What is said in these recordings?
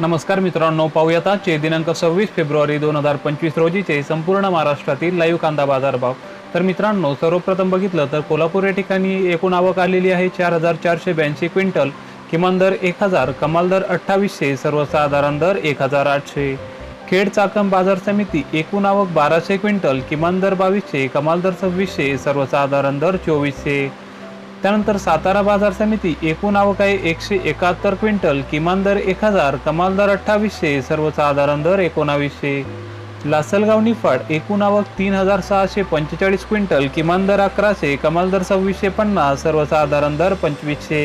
नमस्कार मित्रांनो पाहूयात आजचे दिनांक सव्वीस फेब्रुवारी दोन हजार पंचवीस रोजीचे संपूर्ण महाराष्ट्रातील लाईव्ह कांदा बाजारभाव. तर मित्रांनो सर्वप्रथम बघितलं तर कोल्हापूर या ठिकाणी एकूण आवक आलेली आहे चार हजार चारशे ब्याऐंशी क्विंटल. किमान दर एक हजार कमाल दर अठ्ठावीसशे सर्वसाधारण दर एक हजार आठशे. खेड चाकम बाजार समिती एकूण आवक बाराशे क्विंटल किमान दर बावीसशे कमाल दर सव्वीसशे सर्वसाधारण दर चोवीसशे. त्यानंतर सातारा बाजार समिती एकूण आवक आहे एकशे एकाहत्तर क्विंटल किमान दर एक हजार कमाल दर अठ्ठावीसशे सर्वसाधारण दर एकोणावीसशे. लासलगाव निफाड एकूण आवक तीन हजार सहाशे पंचेचाळीस क्विंटल किमान दर अकराशे कमाल दर सव्वीसशे पन्नास सर्वसाधारण दर पंचवीसशे.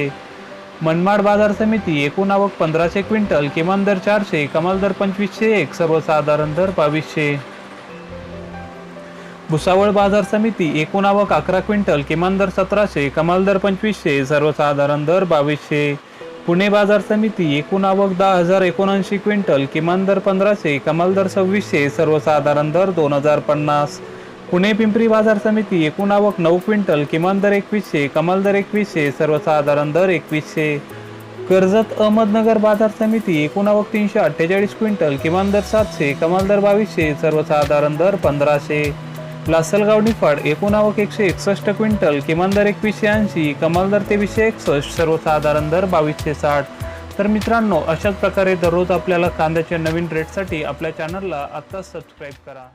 मनमाड बाजार समिती एकूण आवक पंधराशे क्विंटल किमान दर चारशे कमाल दर पंचवीसशे एक सर्वसाधारण दर बावीसशे. भुसावळ बाजार समिती एकूण आवक अकरा क्विंटल किमान दर सतराशे कमाल दर पंचवीसशे सर्वसाधारण दर बावीसशे. पुणे बाजार समिती एकूण आवक दहा हजार एकोणऐंशी क्विंटल किमान दर पंधराशे कमाल दर सव्वीसशे सर्वसाधारण दर दोन हजार पन्नास. पुणे पिंपरी बाजार समिती एकूण आवक नऊ क्विंटल किमान दर एकवीसशे कमाल दर एकवीसशे सर्वसाधारण दर एकवीसशे. कर्जत अहमदनगर बाजार समिती एकूण आवक तीनशे अठ्ठेचाळीस क्विंटल किमान दर सातशे कमाल दर बावीसशे सर्वसाधारण दर पंधराशे. लासलगाव निफाड एकूण आवक एकशे एकसष्ट क्विंटल किमान दर एकवीसशे ऐंशी कमाल दर तेवीसशे एकसष्ट सर्वसाधारण दर बावीसशे साठ. तर मित्रांनो अशाच प्रकारे दररोज आपल्याला कांद्याच्या नवीन रेटसाठी आपल्या चॅनलला आत्ताच सबस्क्राईब करा.